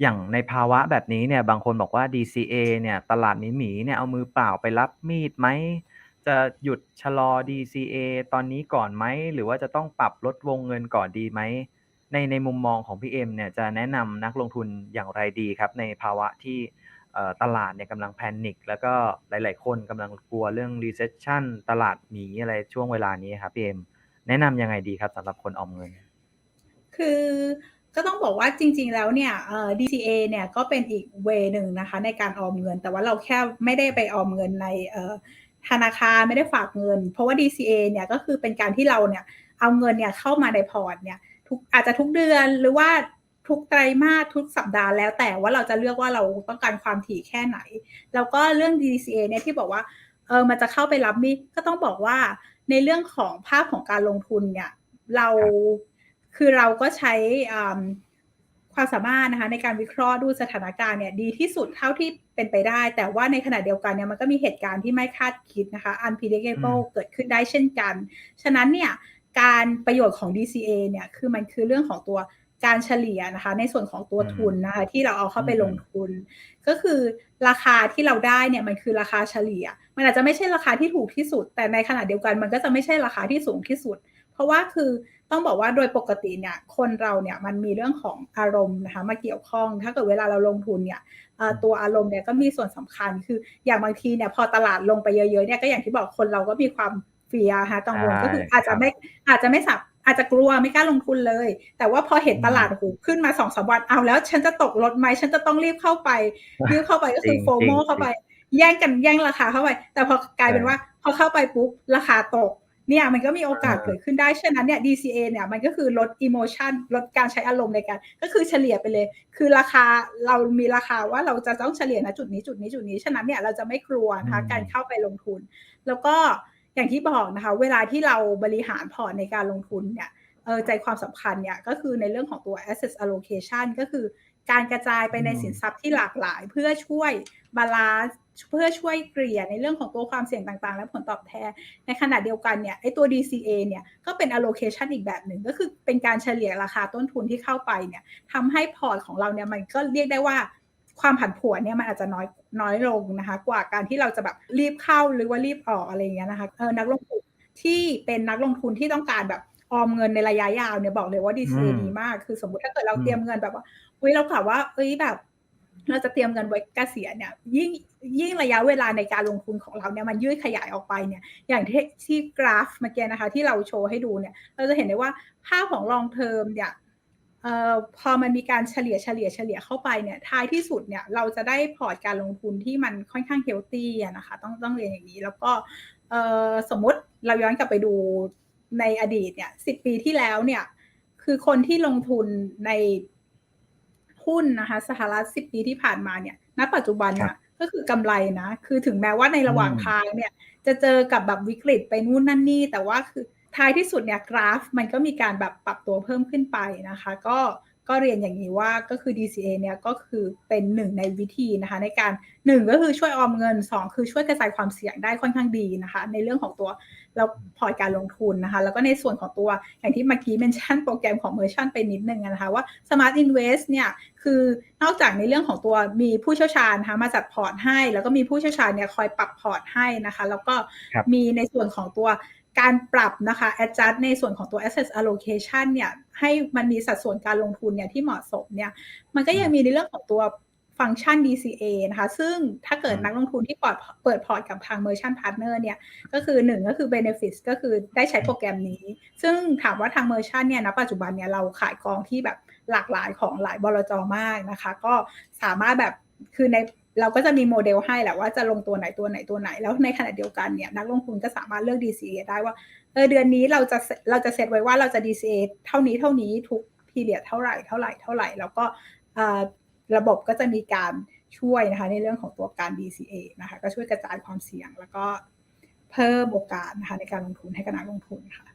อย่างในภาวะแบบนี้เนี่ยบางคนบอกว่า DCA เนี่ยตลาดหมีเนี่ยเอามือเปล่าไปรับมีดไหม?จะหยุดชะลอ DCA ตอนนี้ก่อนไหม?หรือว่าจะต้องปรับลดวงเงินก่อนดีไหม?ในในมุมมองของพี่เอ็มเนี่ยจะแนะนำนักลงทุนอย่างไรดีครับ ในภาวะที่ตลาดเนี่ยกำลัง panic แล้วก็หลาย ๆ คนกำลังกลัวเรื่อง recession ตลาดหมีอะไรช่วงเวลานี้ครับพี่เอ็มแนะนำยังไงดีครับสำหรับคนออมเงิน?คือ ก็ต้องบอกว่าจริง ๆ แล้วเนี่ยเอ่อ DCA เนี่ยก็เป็นอีกเวย์หนึ่งนะคะในการออมเงิน แต่ว่าเราแค่ไม่ได้ไปออมเงินในเอ่อธนาคารไม่ได้ฝากเงิน เพราะว่า DCA เนี่ยก็คือเป็นการที่เราเนี่ยเอาเงินเนี่ยเข้ามาในพอร์ตเนี่ยทุกอาจจะทุกเดือนหรือว่าทุกไตรมาสทุกสัปดาห์แล้วแต่ว่าเราจะเลือกว่าเราต้องการความถี่แค่ไหน แล้วก็เรื่อง DCA เนี่ยที่บอกว่าเออมันจะเข้าไปรับมีก็ต้องบอกว่าในเรื่องของภาพของการลงทุนเนี่ยเรา ครับคือเราก็ใช้อ่าความสามารถนะคะในการวิเคราะห์ดูสถานการณ์เนี่ยดีที่สุดเท่าที่เป็นไปได้ แต่ว่าในขณะเดียวกันเนี่ยมันก็มีเหตุการณ์ที่ไม่คาดคิดนะคะอื unpredictable มเกิดขึ้นได้เช่นกัน ฉะนั้นเนี่ยการประโยชน์ของ DCA เนี่ยคือมันคือเรื่องของตัวการเฉลี่ยนะคะ ในส่วนของตัวอืมทุนนะคะที่เราเอาเข้าไปลงอืมทุน ก็คือราคาที่เราได้เนี่ยมันคือราคาเฉลี่ย มันอาจจะไม่ใช่ราคาที่ถูกที่สุด แต่ในขณะเดียวกันมันก็จะไม่ใช่ราคาที่สูงที่สุดเพ ราะว่าคือต้องบอกว่าโดยปกติเนี่ยคนเราเนี่ยมันมีเรื่องของอารมณ์นะคะมาเกี่ยวข้อง ถ้าเกิดเวลาเราลงทุนเนี่ยเอ่ออืมตัวอารมณ์เนี่ยก็มีส่วนสำคัญ คืออย่างบางทีเนี่ยพอตลาดลงไปเยอะๆเนี่ยก็อย่างที่บอกคนเราก็มีความเฟียร์นะคะกังวลใช่ก็คืออาจคจะรับไม่อาจจะไม่สับอาจจะกลัวไม่กล้าลงทุนเลย แต่ว่าพอเห็นอืตลาดมโอ้โฮขึ้นมา2-3วันอ้าวแล้ว ฉันจะตกรถไหม?ฉันจะต้องรีบเข้าไปรีบเข้าไปก็จคือริง FOMO เข้าไปๆแย่งกันแย่งราคาเข้าไป แต่พอกลายเป็นใช่ว่าพอเข้าไปปุ๊บราคาตก เนี่ยมันก็มีโอกาสเออเกิดขึ้นได้ฉะนั้นเนี่ย DCA เนี่ยมันก็คือลด emotion ลดการใช้อารมณ์ในการ ก็คือเฉลี่ยไปเลย คือราคาเรามีราคาว่าเราจะต้องเฉลี่ยณจุดนี้จุดนี้จุดนี้ฉะนั้นเนี่ยเราจะไม่กลัวอืนะคะการมเข้าไปลงทุน แล้วก็อย่างที่บอกนะคะ เวลาที่เราบริหารพอร์ตในการลงทุนเนี่ยเออใจความสำคัญเนี่ยก็คือในเรื่องของตัว asset allocation ก็คือการกระจายไปอืในสินมทรัพย์ที่หลากหลาย เพื่อช่วยบาลันซ์ เพื่อช่วยเกลี่ยในเรื่องของตัวความเสี่ยงต่างๆ และผลตอบแทน ในขณะเดียวกันเนี่ยไอ้ตัว DCA เนี่ยก็เป็น allocation อีกแบบหนึ่งก็คือเป็นการเฉลี่ยราคาต้นทุนที่เข้าไปเนี่ยทำให้พอร์ตของเราเนี่ยมันก็เรียกได้ว่าความผันผวนเนี่ยมันอาจจะน้อยน้อยลงนะคะ กว่าการที่เราจะแบบรีบเข้าหรือว่ารีบออกอะไรอย่างเงี้ยนะคะเออนักลงทุนที่เป็นนักลงทุนที่ต้องการแบบออมเงินในระยะยาวเนี่ยบอกเลยว่าอื DCA มดีมาก คือสมมุติถ้าเกิดเราอืเตรียมมเงินแบบว่าอุ๊ยเรากะว่าเฮ้ยแบบ เราจะเตรียมเงินไว้เกษียณเนี่ยยิ่งยิ่งระยะเวลาในการลงทุนของเราเนี่ยมันยืดขยายออกไปเนี่ยอย่างที่ที่กราฟเมื่อกี้นะคะ ที่เราโชว์ให้ดูเนี่ย เราจะเห็นได้ว่าภาพของ long term เนี่ยเอ่อพอมันมีการเฉลี่ยๆๆเฉลี่ยเข้าไปเนี่ยท้ายที่สุดเนี่ยเราจะได้พอร์ตการลงทุนที่มันค่อนข้างเฮลทีอะนะคะต้องต้องเรียนอย่างงี้ แล้วก็เอ่อสมมติเราย้อนกลับไปดูในอดีตเนี่ย10ปีที่แล้วเนี่ยคือคนที่ลงทุนใน หุ้นนะคะ สหรัฐ10 ปีที่ผ่านมาเนี่ย ณ ปัจจุบันครัน่ะบก็คือกำไรนะ คือถึงแม้ว่าในอืระหว่างมทางเนี่ย จะเจอกับแบบวิกฤตไปนู่นนั่นนี่ แต่ว่าคือท้ายที่สุดเนี่ยกราฟ มันก็มีการแบบปรับตัวเพิ่มขึ้นไปนะคะ ก็ก็เรียนอย่างงี้ว่าก็คือ DCA เนี่ยก็คือเป็นหนึ่งในวิธีนะคะ ในการ 1 ก็คือช่วยออมเงิน 2 คือช่วยกระจายความเสี่ยงได้ค่อนข้างดีนะคะ ในเรื่องของตัว แล้วพอร์ตการลงทุนนะคะ แล้วก็ในส่วนของตัวอย่างที่เมื่อกี้เมนชันโปรแกรมของ Merchant ไปนิดหนึ่งอะนะคะว่า Smart Invest เนี่ยคือนอกจากในเรื่องของตัวมีผู้เชี่ยวชาญนะคะมาจัดพอร์ตให้ แล้วก็มีผู้เชี่ยวชาญเนี่ยคอยปรับพอร์ตให้นะคะ แล้วก็ครับมีในส่วนของตัวการปรับนะคะ adjust ในส่วนของตัว asset allocation เนี่ยให้มันมีสัดส่วนการลงทุนเนี่ยที่เหมาะสมเนี่ยมันก็อืยังมมีในเรื่องของตัว ฟังก์ชัน DCA นะคะ ซึ่งถ้าเกิอืมดนักลงทุนที่ปอดเปิดพอร์ตกับทาง Merchant Partner เนี่ย ก็คือ1ก็คือ benefits ก็คือได้ใช้โปรแกรมนี้ ซึ่งถามว่าทาง Merchant เนี่ยณปัจจุบันเนี่ยเราขายกองที่แบบหลากหลายของหลายบลจ.มากนะคะ ก็สามารถแบบคือในเราก็จะมีโมเดลให้แหละว่าจะลงตัวไหนตัวไหนตัวไหน แล้วในขณะเดียวกันเนี่ยนักลงทุนก็สามารถเลือก DCA ได้ว่าเออเดือนนี้เราจะเซเราจะเซตไว้ว่าเราจะ DCA เท่านี้ๆทุก period เท่าไรๆๆแล้วก็เอ่อ ระบบก็จะมีการช่วยนะคะในเรื่องของตัวการ DCA นะคะก็ช่วยกระจายความเสี่ยง แล้วก็เพิ่มโอกาสนะคะในการลงทุนให้กับนักลงทุนค่ะ